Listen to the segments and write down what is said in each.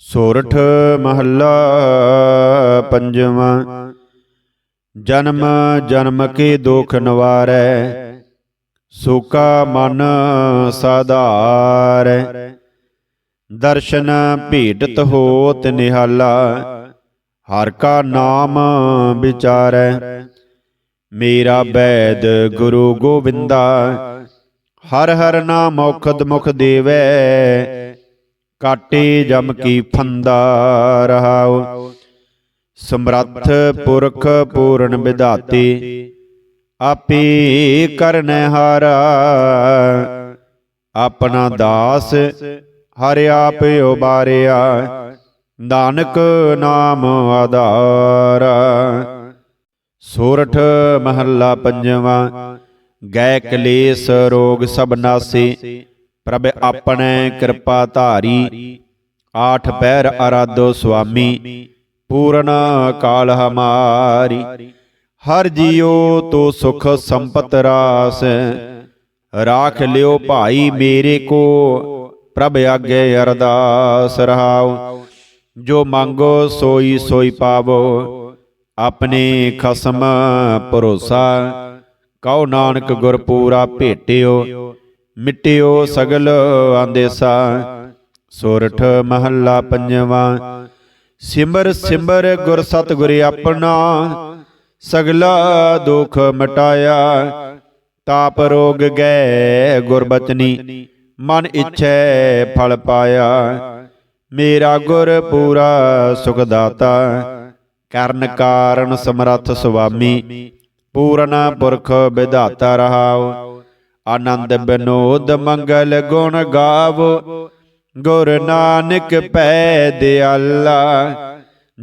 ਸੋਰਠ ਮਹੱਲਾ ਪੰਜਵਾਂ। ਜਨਮ ਜਨਮ ਕੇ ਦੁਖ ਨਿਵਾਰੈ, ਸੂਕਾ ਮਨ ਸਾਧਾਰੈ। ਦਰਸ਼ਨ ਭੇਟਤ ਹੋਤ ਨਿਹਾਲਾ, ਹਰ ਕਾ ਨਾਮ ਵਿਚਾਰੈ। ਮੇਰਾ ਬੈਦ ਗੁਰੂ ਗੋਬਿੰਦਾ ਹਰ ਹਰ ਨਾਮ ਔਖਦ ਮੁਖ ਦੇਵੈ। ਕਾਟੇ ਜਮ ਕੀ ਫੰਦਾ ਰਹਾਉ। ਸਮਰੱਥ ਪੁਰਖ ਪੂਰਨ ਵਿਧਾਤੇ, ਆਪੇ ਕਰਨ ਹਾਰਾ। ਆਪਣਾ ਦਾਸ ਹਰਿ ਆਪ ਉਬਾਰਿਆ, ਨਾਨਕ ਨਾਮ ਆਧਾਰ। ਸੋਰਠ ਮਹੱਲਾ ਪੰਜਵਾਂ, ਗੈ ਕਲੇਸ਼ ਰੋਗ ਸਭ ਨਾਸੇ ਪ੍ਰਭ ਆਪਣੇ ਕਿਰਪਾ ਧਾਰੀ ਆਠ ਪੈਰ ਅਰਾਧੋ ਸੁਆਮੀ ਪੂਰਨ ਕਾਲ ਹਮਾਰੀ। ਹਰ ਜੀਉ ਤੋ ਸੁਖ ਸੰਪਤ ਰਾਸ। ਰਾਖ ਲਿਓ ਭਾਈ ਮੇਰੇ ਕੋ। ਪ੍ਰਭ ਆਗੇ ਅਰਦਾਸ ਰਹਾਉ। ਜੋ ਮੰਗੋ ਸੋਈ ਸੋਈ ਪਾਵੋ। ਆਪਣੇ ਖਸਮ ਭਰੋਸਾ। ਕਉ ਨਾਨਕ ਗੁਰ ਪੂਰਾ ਭੇਟਿਓ। ਮਿਟਿਓ ਸਗਲ ਆਂਦੇਸਾ ਸੋਰਠ ਮਹੱਲਾ ਪੰਜਵਾਂ। ਸਿਮਰ ਸਿਮਰ ਗੁਰ ਸਤਿਗੁਰ ਆਪਣਾ। ਸਗਲਾ ਦੁਖ ਮਟਾਇਆ। ਤਾਪ ਰੋਗ ਗਏ ਗੁਰ ਬਚਨੀ ਮਨ ਇਛੈ ਫਲ ਪਾਇਆ। ਮੇਰਾ ਗੁਰ ਪੂਰਾ ਸੁਖ ਦਾਤਾ ਕਰਨ ਕਾਰਨ ਸਮਰੱਥ ਸੁਆਮੀ। ਪੂਰਨ ਪੁਰਖ ਵਿਧਾਤਾ ਰਹਾਉ ਆਨੰਦ ਬਿਨੋਦ ਮੰਗਲ ਗੁਣ ਗਾਵੋ। ਗੁਰ ਨਾਨਕ ਪੈ ਦਿਆਲਾ।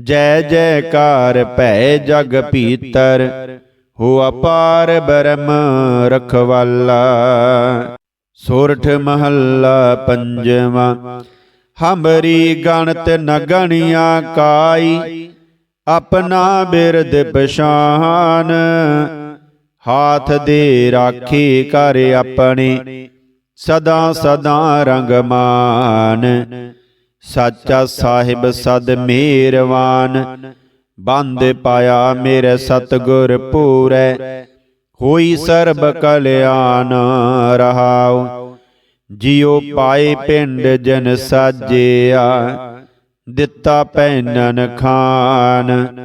ਜੈ ਜੈਕਾਰ ਭੈ ਜਗ ਭੀਤਰ ਹੋ ਅਪਾਰ ਬਰਮ ਰਖਵਾਲਾ। ਸੋਰਠ ਮਹੱਲਾ ਪੰਜਵਾਂ। ਹਮਰੀ ਗਣਤ ਨ ਗਣੀਆਂ ਕਾਈ। ਆਪਣਾ ਬਿਰਦ ਪਛਾਨ। ਹਾਥ ਦੇ ਰਾਖੀ ਕਰ ਆਪਣੇ। ਸਦਾ ਸਦਾ ਰੰਗਮਾਨ ਸੱਚਾ ਸਾਹਿਬ ਸਦ ਮੇਰਵਾਨ। ਬੰਦ ਪਾਇਆ ਮੇਰੇ ਸਤਗੁਰ ਪੂਰੈ। ਹੋਈ ਸਰਬ ਕਲਿਆਣ ਰਹਾਉ। ਜਿਉ ਪਾਏ ਪਿੰਡ ਜਨ ਸਾਜਿਆ। ਦਿੱਤਾ ਪੈਨਨ ਖਾਨ।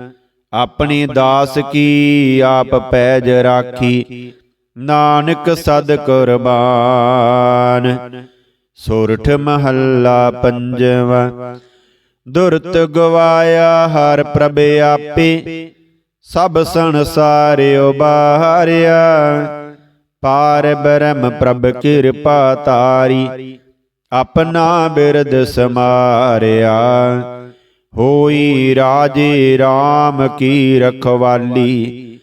ਆਪਣੀ ਦਾਸ ਕੀ ਆਪ ਪੈਜ ਰਾਖੀ। ਨਾਨਕ ਸਦ ਕੁਰਬਾਨ। ਸੋਰਠ ਮਹੱਲਾ ਪੰਜਵਾ। ਦੁਰਤ ਗਵਾਇਆ ਹਰ ਪ੍ਰਭ ਆਪੇ। ਸਭ ਸੰਸਾਰ ਉਬਾਰਿਆ ਪਾਰ ਬ੍ਰਹਮ ਪ੍ਰਭ ਕਿਰਪਾ ਤਾਰੀ। ਆਪਣਾ ਬਿਰਦ ਸਮਾਰਿਆ। ਹੋਈ ਰਾਜੇ RAM ਕੀ ਰਖਵਾਲੀ।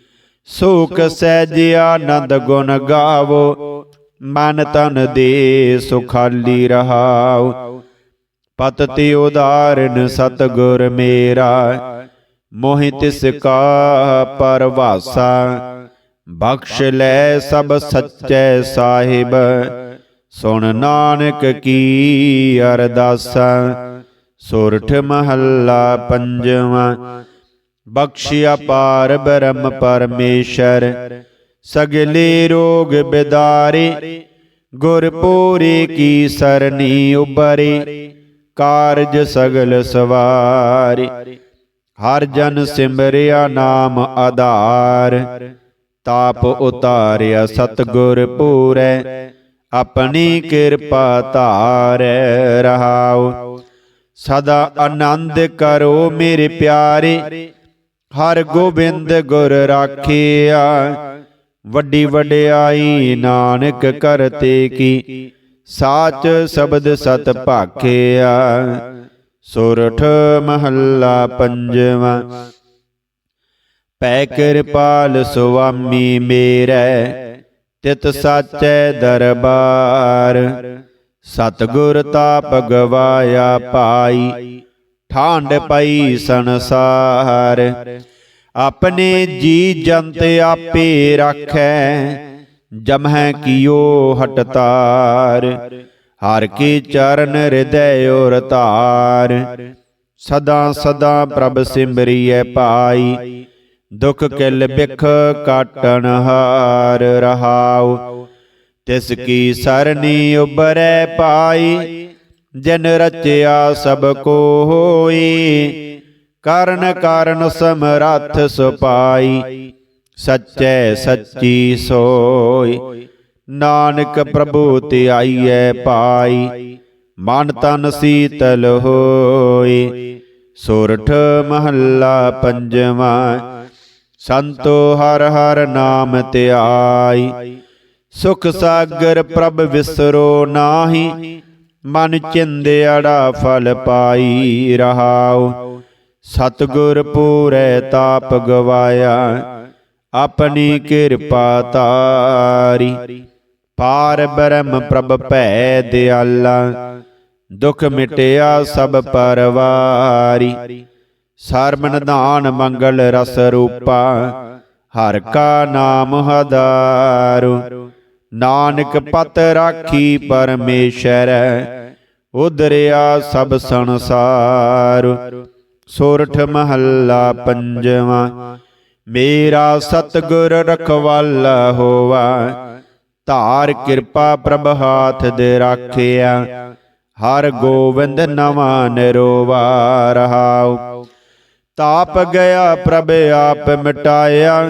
ਸੁਖ ਸਹਿਜ ਆਨੰਦ ਗੁਣ ਗਾਵੋ, ਮਨ ਤਨ ਦੇ ਸੁਖਾਲੀ ਰਹਾਉ ਪਤਿ ਉਦਾਰਨ ਸਤਗੁਰ ਮੇਰਾ ਮੋਹਿ ਤਿਸ ਕਾ ਪਰਵਾਸਾ। ਬਖਸ਼ ਲੈ ਸਭ ਸੱਚੇ ਸਾਹਿਬ, ਸੁਣ ਨਾਨਕ ਕੀ ਅਰਦਾਸਾ। ਸੋਰਠ ਮਹੱਲਾ ਪੰਜਵਾਂ ਬਖਸ਼ਿਆ ਪਾਰ ਬ੍ਰਹਮ ਪਰਮੇਸ਼ਰ ਸਗਲੇ ਰੋਗ ਬਿਦਾਰੇ ਗੁਰ ਪੂਰੇ ਕੀ ਸਰਨੀ ਉਬਰੇ ਕਾਰਜ ਸਗਲ ਸਵਾਰੇ ਹਰ ਜਨ ਸਿਮਰਿਆ ਨਾਮ ਆਧਾਰ ਤਾਪ ਉਤਾਰਿਆ ਸਤਗੁਰ ਪੂਰੈ ਆਪਣੀ ਕਿਰਪਾ ਧਾਰੈ ਰਹਾਉ ਸਦਾ ਆਨੰਦ ਕਰੋ ਮੇਰੇ ਪਿਆਰੇ। ਹਰ ਗੋਬਿੰਦ ਗੁਰ ਰਾਖਿਆ। ਵੱਡੀ ਵਡਿਆਈ ਨਾਨਕ ਕਰਤੇ ਕੀ। ਸਾਚ ਸ਼ਬਦ ਸਤ ਭਾਖਿਆ। ਸੁਰਠ ਮਹੱਲਾ ਪੰਜਵਾਂ। ਪੈ ਕਿਰਪਾਲ ਸੁਆਮੀ ਮੇਰੇ। ਤਿਤ ਸਾਚੈ ਦਰਬਾਰ। ਸਤਗੁਰ ਤਾਪ ਗਵਾਇਆ ਪਾਈ ਠਾਂਡ ਪਈ ਸੰਸਾਰ। ਆਪਣੇ ਜੀ ਜੰਤ ਆਪੇ ਰਾਖੈ, ਜਮਹਿ ਕੀਓ ਹਟਤਾਰ। ਹਰ ਕੀ ਚਰਨ ਹਿਰਦੈ ਔਰ ਧਾਰ ਸਦਾ ਸਦਾ ਪ੍ਰਭ ਸਿਮਰਿਐ ਪਾਈ ਦੁਖ ਕਿਲ ਬਿਖ ਕਾਟਣ ਹਾਰ ਰਹਾਉ ਤਿਸ ਕੀ ਸਰਨੀ ਉਬਰੈ ਪਾਈ ਜਿਨ ਰਚਿਆ ਸਭ ਕੋਈ ਕਰਨ ਕਾਰਨ ਸਮਰੱਥ ਸੁਪਾਈ ਸੱਚੈ ਸੱਚੀ ਸੋਈ। ਨਾਨਕ ਪ੍ਰਭੂ ਤੇ ਆਈਐ ਪਾਈ ਮਨ ਤਨ ਸੀਤਲ ਹੋਈ। ਸੋਰਠ ਮਹੱਲਾ ਪੰਜਵਾਂ ਸੰਤੋ ਹਰ ਹਰ ਨਾਮ ਧਿਆਈ ਸੁਖ ਸਾਗਰ ਪ੍ਰਭ ਵਿਸਰੋ ਨਾਹੀ, ਮਨ ਚਿੰਦਿਆੜਾ ਫਲ ਪਾਈ ਰਹਾਉ। ਸਤਗੁਰ ਪੂਰੈ ਤਾਪ ਗਵਾਇਆ, ਆਪਣੀ ਕਿਰਪਾ ਤਾਰੀ। ਪਾਰ ਬ੍ਰਹਮ ਪ੍ਰਭ ਭੈ ਦਿਆਲਾ, ਦੁਖ ਮਿਟਿਆ ਸਭ ਪਰਵਾਰੀ। ਸਰਮਨ ਦਾਨ ਮੰਗਲ ਰਸ ਰੂਪਾ, ਹਰ ਕਾ ਨਾਮ ਹਦਾਰੂ। ਨਾਨਕ ਪਤ ਰਾਖੀ ਪਰਮੇਸ਼ਰ ਉਦਰਿਆ ਸਭ ਸੰਸਾਰ। ਸੋਰਠ ਮਹੱਲਾ ਪੰਜਵਾਂ, ਮੇਰਾ ਸਤਗੁਰ ਰਖਵਾਲਾ ਹੋਵਾ। ਧਾਰ ਕਿਰਪਾ ਪ੍ਰਭ ਹਾਥ ਦੇ ਰਾਖਿਆ, ਹਰ ਗੋਵਿੰਦ ਨਵਾਂ ਨਿਰੋਵਾ ਰਹਾਉ। ਤਾਪ ਗਿਆ ਪ੍ਰਭ, ਆਪ ਮਿਟਾਇਆ।